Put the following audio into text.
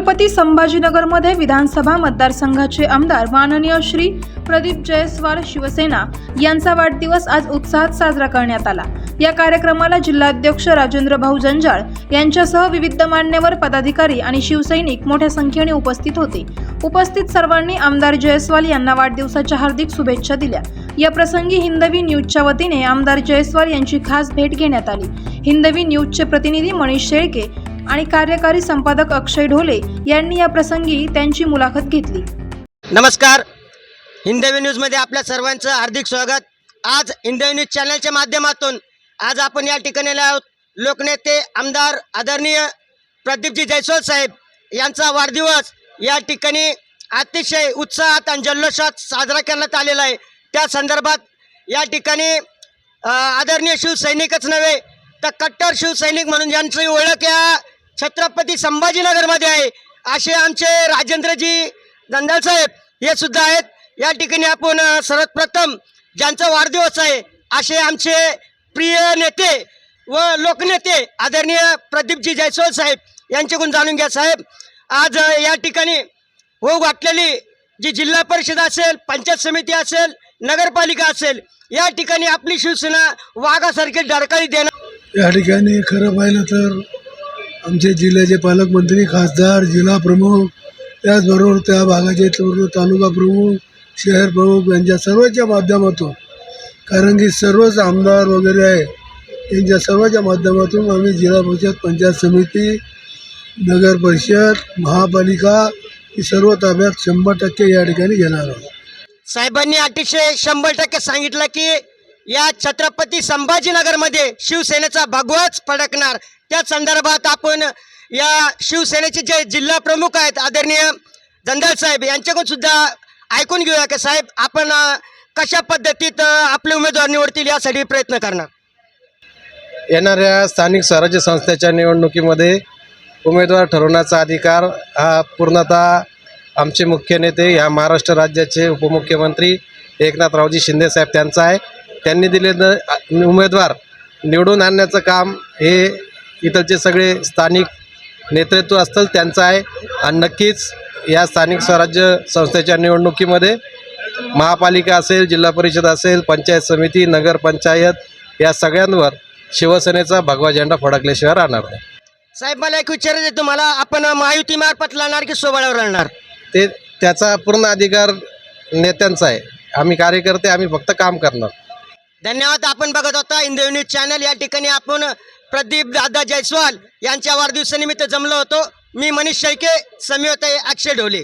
छत्रपती संभाजीनगरमध्ये विधानसभा मतदारसंघाचे आमदार माननीय श्री प्रदीप जयस्वाल शिवसेना यांचा वाढदिवस आज उत्साहात साजरा करण्यात आला. या कार्यक्रमाला जिल्हाध्यक्ष राजेंद्र भाऊ जंजाळ यांच्यासह विविध मान्यवर पदाधिकारी आणि शिवसैनिक मोठ्या संख्येने उपस्थित होते. उपस्थित सर्वांनी आमदार जयस्वाल यांना वाढदिवसाच्या हार्दिक शुभेच्छा दिल्या. या प्रसंगी हिंदवी न्यूजच्या वतीने आमदार जयस्वाल यांची खास भेट घेण्यात आली. हिंदवी न्यूजचे प्रतिनिधी मनीष शेळके आणि कार्यकारी संपादक अक्षय ढोले यांनी या प्रसंगी त्यांची मुलाखत घेतली. नमस्कार. हिंदवी न्यूजमध्ये आपल्या सर्वांचं हार्दिक स्वागत. आज हिंदवी न्यूज चॅनलच्या माध्यमातून आज आपण या ठिकाणी आहोत. लोकनेते आमदार आदरणीय प्रदीपजी जयस्वाल साहेब यांचा वाढदिवस या ठिकाणी अतिशय उत्साहात आणि जल्लोषात साजरा करण्यात आलेला आहे. त्या संदर्भात या ठिकाणी आदरणीय शिवसैनिकच नव्हे तर कट्टर शिवसैनिक म्हणून ज्यांची ओळख या छत्रपती संभाजीनगरमध्ये आहे. असे आमचे राजेंद्रजी दंदालसाहेब हे सुद्धा आहेत. या ठिकाणी आपण सर्वप्रथम ज्यांचा वाढदिवस आहे असे आमचे प्रिय नेते व लोकनेते आदरणीय प्रदीपजी जयस्वाल साहेब यांच्याकडून जाणून घ्या साहेब. आज या ठिकाणी हो वाटलेली जी जिल्हा परिषद असेल पंचायत समिती असेल नगरपालिका असेल या ठिकाणी आपली शिवसेना वाघासारखी डरकाळी देणार. या ठिकाणी खरं पाहिलं तर आमचे जिल्ह्याचे पालकमंत्री खासदार जिल्हा प्रमुख त्याचबरोबर त्या भागाचे सर्व तालुका प्रमुख शहर प्रमुख यांच्या सर्वांच्या माध्यमातून कारण की सर्वच आमदार वगैरे आहे यांच्या सर्वांच्या माध्यमातून आम्ही जिल्हा परिषद पंचायत समिती नगर परिषद महापालिका ही सर्व ताब्यात शंभर टक्के या ठिकाणी घेणार आहोत. साहेबांनी अतिशय शंभर टक्के सांगितलं की या छत्रपती संभाजीनगरमध्ये शिवसेनेचा भगवाच फडकणार. त्या संदर्भात आपण या शिवसेनेचे जे जिल्हा प्रमुख आहेत आदरणीय जंदाल साहेब यांच्याकडून सुद्धा ऐकून घेऊया की साहेब आपण कशा पद्धतीत आपले उमेदवार निवडतील यासाठी प्रयत्न करणार. येणाऱ्या स्थानिक स्वराज्य संस्थेच्या निवडणुकीमध्ये उमेदवार ठरवण्याचा अधिकार हा पूर्णतः आमचे मुख्य नेते ह्या महाराष्ट्र राज्याचे उपमुख्यमंत्री एकनाथरावजी शिंदेसाहेब त्यांचा आहे. त्यांनी दिलेलं उमेदवार निवडून आणण्याचं काम हे इथलचे सगळे स्थानिक नेतृत्व असतं त्यांचं आहे. आणि नक्कीच या स्थानिक स्वराज्य संस्थेच्या निवडणुकीमध्ये महापालिका असेल जिल्हा परिषद असेल पंचायत समिती नगरपंचायत या सगळ्यांवर शिवसेनेचा भगवा झेंडा फडकल्याशिवाय राहणार नाही. साहेब मला एक विचारायचं आहे. तुम्हाला आपण महायुतीमार्फत लढणार की सोबळावर लढणार ते त्याचा पूर्ण अधिकार नेत्यांचा आहे. आम्ही कार्यकर्ते आम्ही फक्त काम करणार. धन्यवाद. आपण बघत होता इंद्र न्यूज चॅनल. या ठिकाणी आपण प्रदीप दादा जयस्वाल यांच्या वाढदिवसानिमित्त जमलो होतो. मी मनीष शेळके समीवताई अक्षय ढोले.